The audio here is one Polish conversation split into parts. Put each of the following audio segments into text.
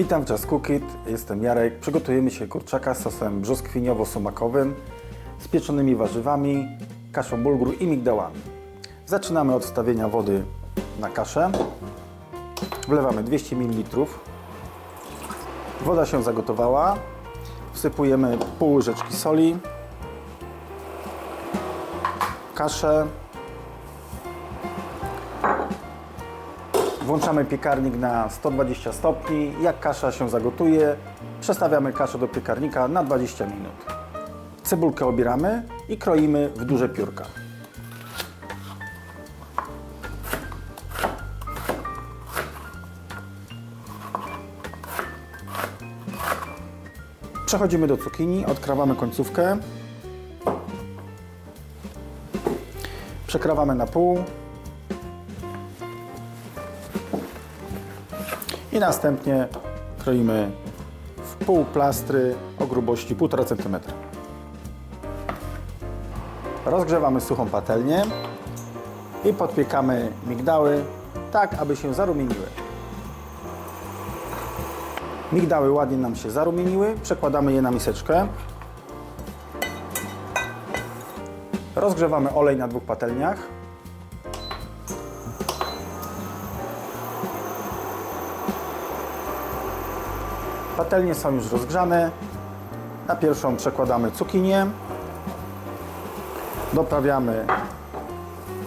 Witam w Just Cook It, jestem Jarek. Przygotujemy się kurczaka z sosem brzoskwiniowo-sumakowym, z pieczonymi warzywami, kaszą bulgur i migdałami. Zaczynamy od wstawienia wody na kaszę. Wlewamy 200 ml. Woda się zagotowała. Wsypujemy pół łyżeczki soli, kaszę, Włączamy piekarnik na 120 stopni. Jak kasza się zagotuje, przestawiamy kaszę do piekarnika na 20 minut. Cebulkę obieramy i kroimy w duże piórka. Przechodzimy do cukinii, odkrawamy końcówkę. Przekrawamy na pół. I następnie kroimy w pół plastry o grubości 1,5 cm. Rozgrzewamy suchą patelnię i podpiekamy migdały tak, aby się zarumieniły. Migdały ładnie nam się zarumieniły, przekładamy je na miseczkę. Rozgrzewamy olej na dwóch patelniach. Patelnie są już rozgrzane. Na pierwszą przekładamy cukinię. Doprawiamy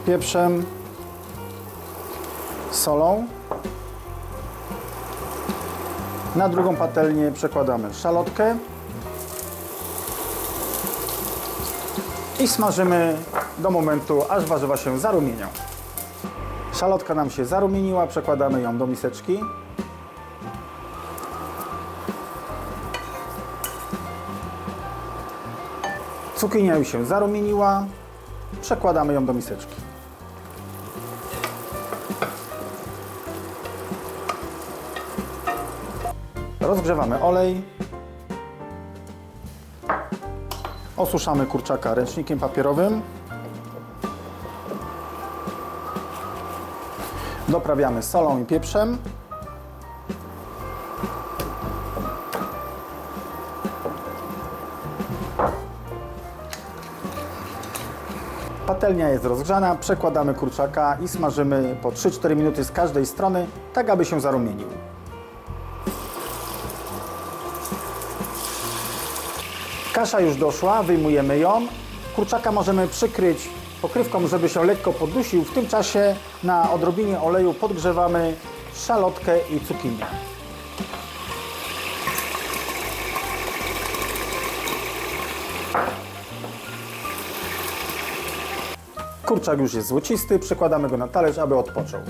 pieprzem, solą. Na drugą patelnię przekładamy szalotkę i smażymy do momentu, aż warzywa się zarumienią. Szalotka nam się zarumieniła, przekładamy ją do miseczki. Cukinia już się zarumieniła. Przekładamy ją do miseczki. Rozgrzewamy olej. Osuszamy kurczaka ręcznikiem papierowym. Doprawiamy solą i pieprzem. Patelnia jest rozgrzana, przekładamy kurczaka i smażymy po 3-4 minuty z każdej strony, tak aby się zarumienił. Kasza już doszła, wyjmujemy ją. Kurczaka możemy przykryć pokrywką, żeby się lekko podusił. W tym czasie na odrobinie oleju podgrzewamy szalotkę i cukinię. Kurczak już jest złocisty, przekładamy go na talerz, aby odpoczął.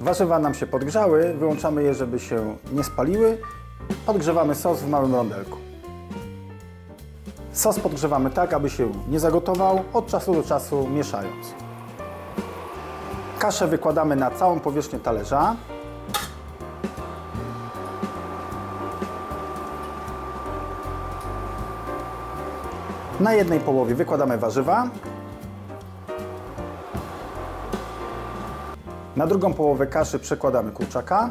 Warzywa nam się podgrzały, wyłączamy je, żeby się nie spaliły. Podgrzewamy sos w małym rondelku. Sos podgrzewamy tak, aby się nie zagotował, od czasu do czasu mieszając. Kaszę wykładamy na całą powierzchnię talerza. Na jednej połowie wykładamy warzywa. Na drugą połowę kaszy przekładamy kurczaka.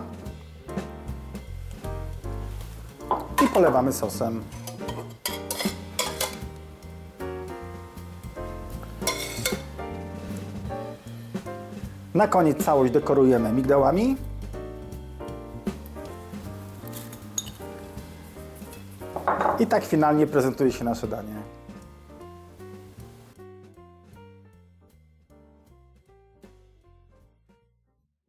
I polewamy sosem. Na koniec całość dekorujemy migdałami. I tak finalnie prezentuje się nasze danie.